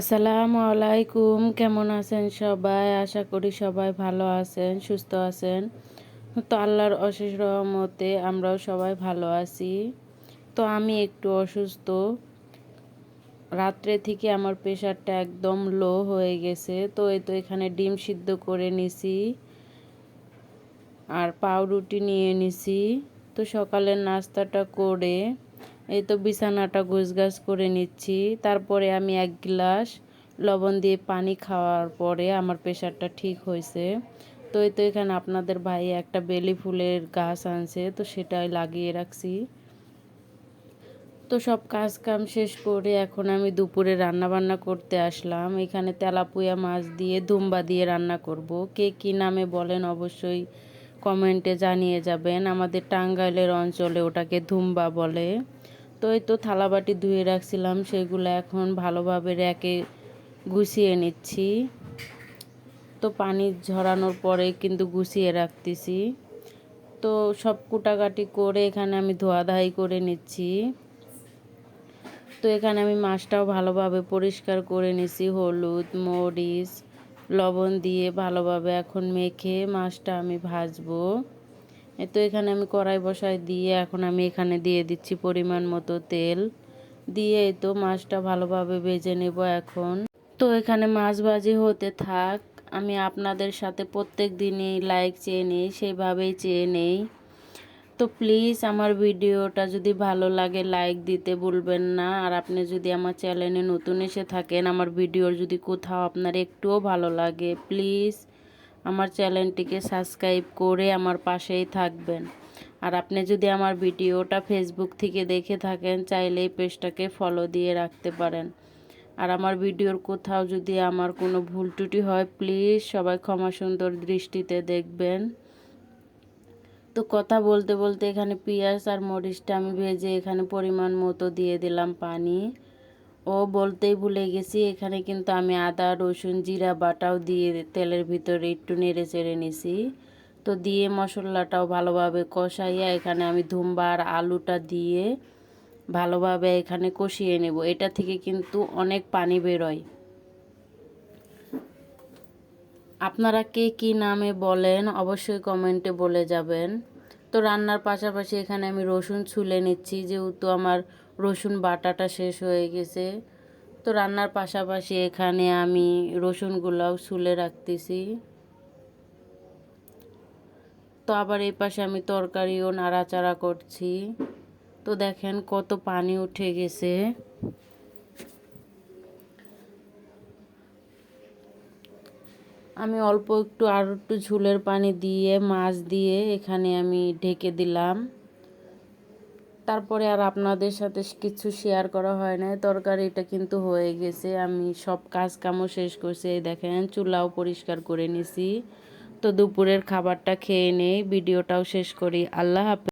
আসসালামু আলাইকুম, কেমন আছেন সবাই? আশা করি সবাই ভালো আছেন, সুস্থ আছেন। তো আল্লাহর অশেষ রহমতে আমরাও সবাই ভালো আছি। তো আমি একটু অসুস্থ। রাত্রে থেকে আমার প্রেশারটা একদম লো হয়ে গেছে। তো এই তো এখানে ডিম সিদ্ধ করে নিছি আর পাউরুটি নিয়ে নিছি। তো সকালের নাস্তাটা করে এই তো বিছানাটা গাছ করে নিচ্ছি। তারপরে আমি এক গ্লাস লবণ দিয়ে পানি খাওয়ার পরে আমার প্রেশারটা ঠিক হয়েছে। তো এই তো এখানে আপনাদের ভাই একটা বেলি ফুলের গাছ আনছে, তো সেটাই লাগিয়ে রাখছি। তো সব কাজ কাম শেষ করে এখন আমি দুপুরে রান্না বান্না করতে আসলাম। এখানে তেলাপুয়া মাছ দিয়ে দুম্বা দিয়ে রান্না করব। কে কী নামে বলেন অবশ্যই কমেন্টে জানিয়ে যাবেন। আমাদের টাঙ্গাইলের অঞ্চলে ওটাকে ধুম্বা বলে। তো এই তো থালাবাটি ধুয়ে রাখছিলাম, সেগুলো এখন ভালোভাবে র্যাকে গুছিয়ে নিচ্ছি। তো পানি ঝরানোর পরে কিন্তু গুছিয়ে রাখতেছি। তো সব কুটাকাটি করে এখানে আমি ধোয়াধাই করে নিচ্ছি। তো এখানে আমি মাছটাও ভালোভাবে পরিষ্কার করে নিছি, হলুদ, মরিচ, লবণ দিয়ে ভালোভাবে এখন মেখে মাছটা আমি ভাজবো। তো এখানে আমি কড়াই বসাই দিয়ে এখন আমি এখানে দিয়ে দিচ্ছি পরিমাণ মতো তেল। দিয়ে তো মাছটা ভালোভাবে ভেজে নেব এখন। তো এখানে মাছ ভাজি হতে থাক। আমি আপনাদের সাথে প্রত্যেক দিনই লাইক চেয়ে নিই সেইভাবেই চেয়ে নেই। তো প্লিজ আমার ভিডিওটা যদি ভালো লাগে লাইক দিতে ভুলবেন না। আর আপনি যদি আমার চ্যানেলে নতুন এসে থাকেন, আমার ভিডিওর যদি কোথাও আপনার একটুও ভালো লাগে, প্লিজ আমার চ্যানেলটিকে সাবস্ক্রাইব করে আমার পাশেই থাকবেন। আর আপনি যদি আমার ভিডিওটা ফেসবুক থেকে দেখে থাকেন, চাইলে এই পেজটাকে ফলো দিয়ে রাখতে পারেন। আর আমার ভিডিওর কোথাও যদি আমার কোনো ভুল ত্রুটি হয় প্লিজ সবাই ক্ষমা সুন্দর দৃষ্টিতে দেখবেন। তো কথা বলতে বলতে এখানে পেঁয়াজ আর মরিচটা আমি ভেজে এখানে পরিমাণ মতো দিয়ে দিলাম পানি। ও বলতেই ভুলে গেছি, এখানে কিন্তু আমি আদা, রসুন, জিরা বাটাও দিয়ে তেলের ভিতরে একটু নেড়ে চেড়ে নিছি। তো দিয়ে মশলাটাও ভালোভাবে কষাইয়া এখানে আমি ধুম্বা আর আলুটা দিয়ে ভালোভাবে এখানে কষিয়ে নেব। এটা থেকে কিন্তু অনেক পানি বেরোয়। আপনারা কে কী নামে বলেন, অবশ্যই কমেন্টে বলে যাবেন। তো রান্নার পাশাপাশি এখানে আমি রসুন ছুলে নিচ্ছি, যেহেতু আমার রসুন বাটাটা শেষ হয়ে গেছে। তো রান্নার পাশাপাশি এখানে আমি রসুনগুলাও ছুলে রাখতেছি। তো আবার এই পাশে আমি তরকারিও নাড়াচাড়া করছি। তো দেখেন কত পানি উঠে গেছে। আমি অল্প একটু আর একটু ঝুলের পানি দিয়ে, মাছ দিয়ে এখানে আমি ঢেকে দিলাম। তারপরে আর আপনাদের সাথে কিছু শেয়ার করা হয় না তরকারিটা কিন্তু হয়ে গেছে। আমি সব কাজ কামও শেষ করছি। দেখেন, চুলাও পরিষ্কার করে নিছি। তো দুপুরের খাবারটা খেয়ে নেই। ভিডিওটাও শেষ করি। আল্লাহ হাফেজ।